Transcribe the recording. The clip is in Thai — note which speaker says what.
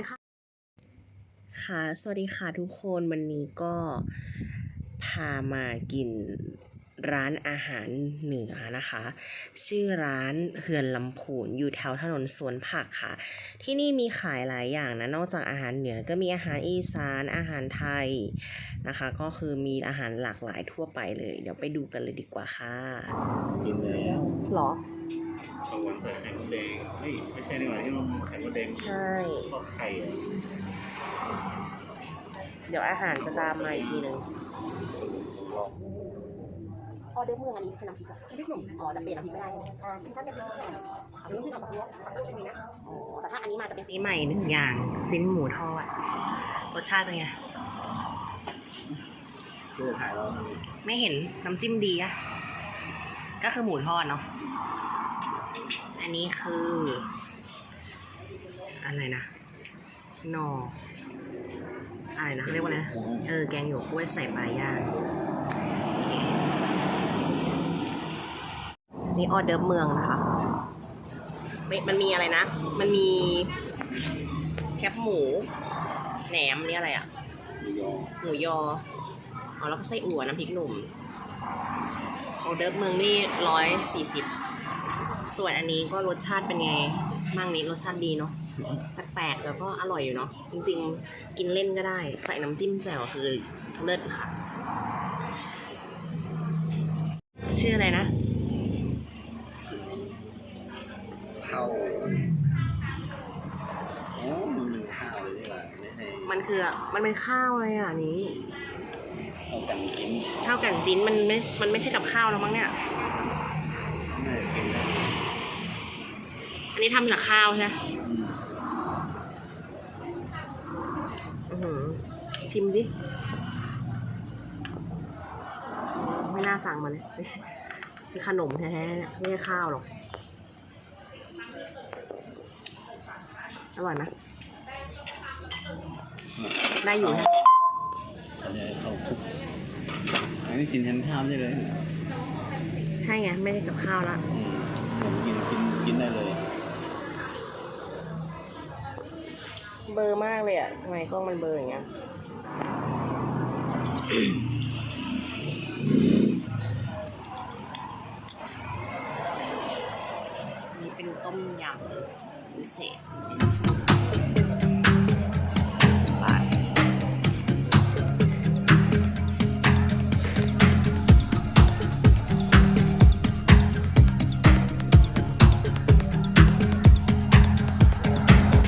Speaker 1: นะคะสวัสดีค่ะทุกคนวันนี้ก็พามากินร้านอาหารเหนือนะคะ ชื่อร้านเฮือนลำพูนอยู่แถวถนนสวนผักค่ะ ที่นี่มีขายหลายอย่างนะ นอกจากอาหารเหนือก็มีอาหารอีสานอาหารไทยนะคะ ก็คือมีอาหารหลากหลายทั่วไปเลย เดี๋ยวไปดูกันเลยดีกว่าค่ะ
Speaker 2: กินแล้ว
Speaker 1: หรอ
Speaker 2: ปลาวานใส่ไข่มดแดงเฮ้ยไม่ใช่นี่หว่าที่มันไข่มดแดง
Speaker 1: ใช่
Speaker 2: ทอดไข่อะ
Speaker 1: เดี๋ยวอาหารจะตามมาอีกทีหนึง
Speaker 3: ออเดอร์เมืองอันนี้คือน้ำพริกเหรอน้ำพริกหนุ่มอ๋อจะเปลี่ยนน้ำพริกไม่ได้อ่าถ้าเป็นพริกหนุ่มหรือน้ำพริกกับมะพร้าวกับนี้นะอ๋อแต่ถ้าอันนี้มาจะเป็น
Speaker 1: นี่ใหม่หนึ่งอย่างจิ้นหมูทอดรสชาติเป็นไง
Speaker 2: เพื่อถ่ายเรา
Speaker 1: ไม่เห็นน้ำจิ้มดีอะก็คือหมูทอดเนาะ อันนี้คือ อะไรนะหนออะไรนะเรียกว่าอะไรนะเออแกงหยวกกล้วยใส่ปลาย่างโอเคนี่ออเดิร์ฟเมืองนะคะม,มันมีอะไรนะ มันมีแคบหมู แหนมนี่อะไรอะ
Speaker 2: หมูยอ
Speaker 1: หมูยออ๋อแล้วก็ไส้อั่วน้ำพริกหนุ่มออเดิร์ฟเมืองนี่ร้อยสี่สิบ ส่วนอันนี้ก็รสชาติเป็นไงมั่งนี้รสชาติดีเนาะแปลกๆแล้วก็อร่อยอยู่เนาะจริงๆ กินเล่นก็ได้ ใส่น้ำจิ้มแจ่วคือเลิศค่ะ ชื่ออะไรนะ
Speaker 2: ข้าวอ๋อมันเป็นข้าวเลยนี่หว่าไม่ใช่
Speaker 1: มันคือมันเป็นข้าวอะไรอะอันนี้
Speaker 2: ข้าวกันจิ้ม
Speaker 1: ข้าวกันจิ้นมันไม่มันไม่ใช่กับข้าวแล้วมั้งเนี่ย
Speaker 2: น่าจะกินได้
Speaker 1: อันนี้ทำจากข้าวใช่ไหม
Speaker 2: อืม
Speaker 1: อื้อหือชิมดิ ไม่น่าสั่งมาเลยไม่ใช่เป็นขนมแท้ๆเนี่ยไม่ใช่ข้าวหรอก อร่อยไหมได้อยู่นะ
Speaker 2: เขาจะให้เข้าคลุกอันนี้กินแทนข้าวได้เลย
Speaker 1: ใช่ไง ไม่ได้กับข้าวละ
Speaker 2: อืมผมกินกินกินได้เลย
Speaker 1: เบอร์มากเลยอะทำไมกล้องมันเบอร์อย่างเงี้ยอันนี้เป็นต้มยำพิเศษ